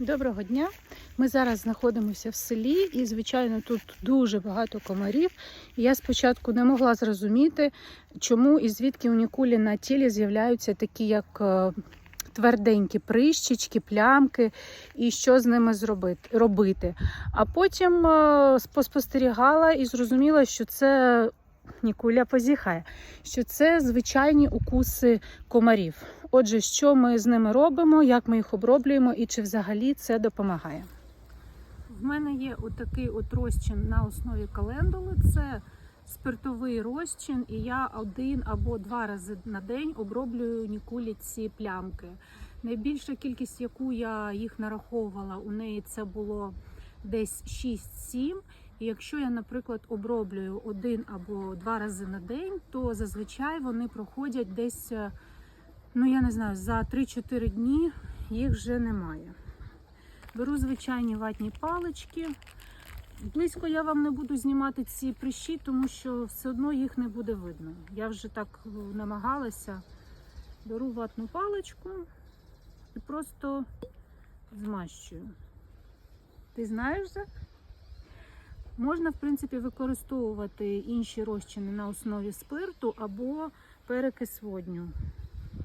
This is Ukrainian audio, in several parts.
Доброго дня. Ми зараз знаходимося в селі, і, звичайно, тут дуже багато комарів. Я спочатку не могла зрозуміти, чому і звідки у Нікулі на тілі з'являються такі, як е, тверденькі прищички, плямки, і що з ними зробити, робити. А потім е, поспостерігала і зрозуміла, що це Нікуля позіхає, що це звичайні укуси комарів. Отже, що ми з ними робимо, як ми їх оброблюємо і чи взагалі це допомагає? В мене є отакий от розчин на основі календули. Це спиртовий розчин, і я один або два рази на день оброблюю нікулі ці плямки. Найбільша кількість, яку я їх нараховувала, у неї це було десь 6-7. І якщо я, наприклад, оброблюю один або два рази на день, то зазвичай вони проходять десь, е, ну я не знаю, за 3-4 дні їх вже немає. Беру звичайні ватні палички. Близько я вам не буду знімати ці прищі, тому що все одно їх не буде видно. Я вже так е, намагалася. Беру ватну паличку і просто змащую. Ти знаєш? Зак? Можна, в принципі, використовувати інші розчини на основі спирту або перекис водню.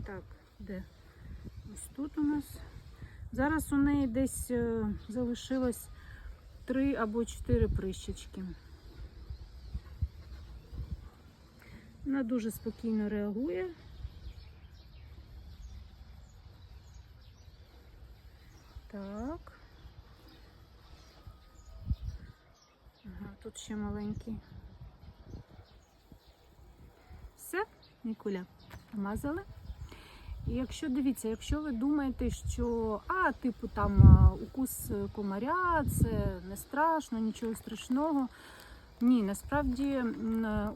Так, де? Ось тут у нас. Зараз у неї десь е, залишилось 3 або 4 прищечки. Вона дуже спокійно реагує. Так. Тут ще маленький. Все, Нікуля, помазали. І якщо дивіться, якщо ви думаєте, що а, типу там укус комаря, це не страшно, нічого страшного. Ні, насправді, е,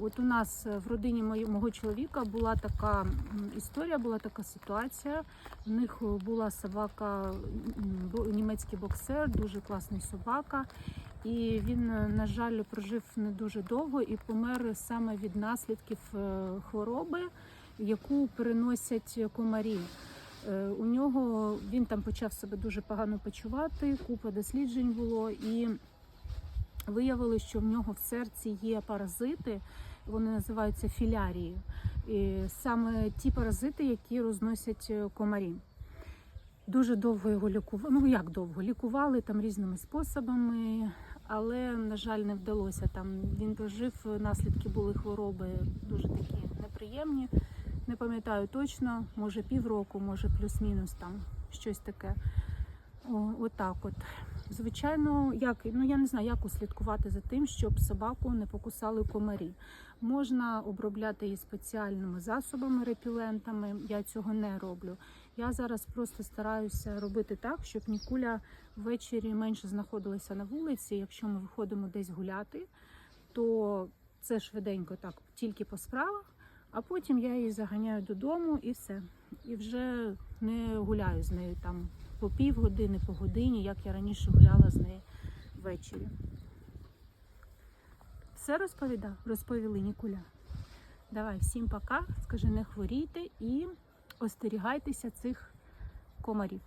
от у нас в родині мого чоловіка була така історія, була така ситуація. В них була собака, німецький боксер, дуже класний собака. І він, е, на жаль, прожив не дуже довго і помер саме від наслідків е, хвороби, яку переносять комарі. Е, У нього він там почав себе дуже погано почувати, купа досліджень було, і виявили, що в нього в серці є паразити, вони називаються філярії. І саме ті паразити, які розносять комарі. Дуже довго його лікували. Ну як довго? Лікували там різними способами, але, на жаль, не вдалося. Там він прожив, наслідки були хвороби дуже такі неприємні. Не пам'ятаю точно, може півроку, може плюс-мінус там щось таке. Отак от. Звичайно, як ну я не знаю, як услідкувати за тим, щоб собаку не покусали комарі. Можна обробляти її спеціальними засобами, репілентами. Я цього не роблю. Я зараз просто стараюся робити так, щоб нікуля ввечері менше знаходилася на вулиці. Якщо ми виходимо десь гуляти, то це швиденько так, тільки по справах, а потім я її заганяю додому і все. І вже не гуляю з нею там по півгодини, по годині, як я раніше гуляла з нею ввечері. Все розповідав? Розповіли Нікуля. Давай, всім пока. Скажи, не хворійте і остерігайтеся цих комарів.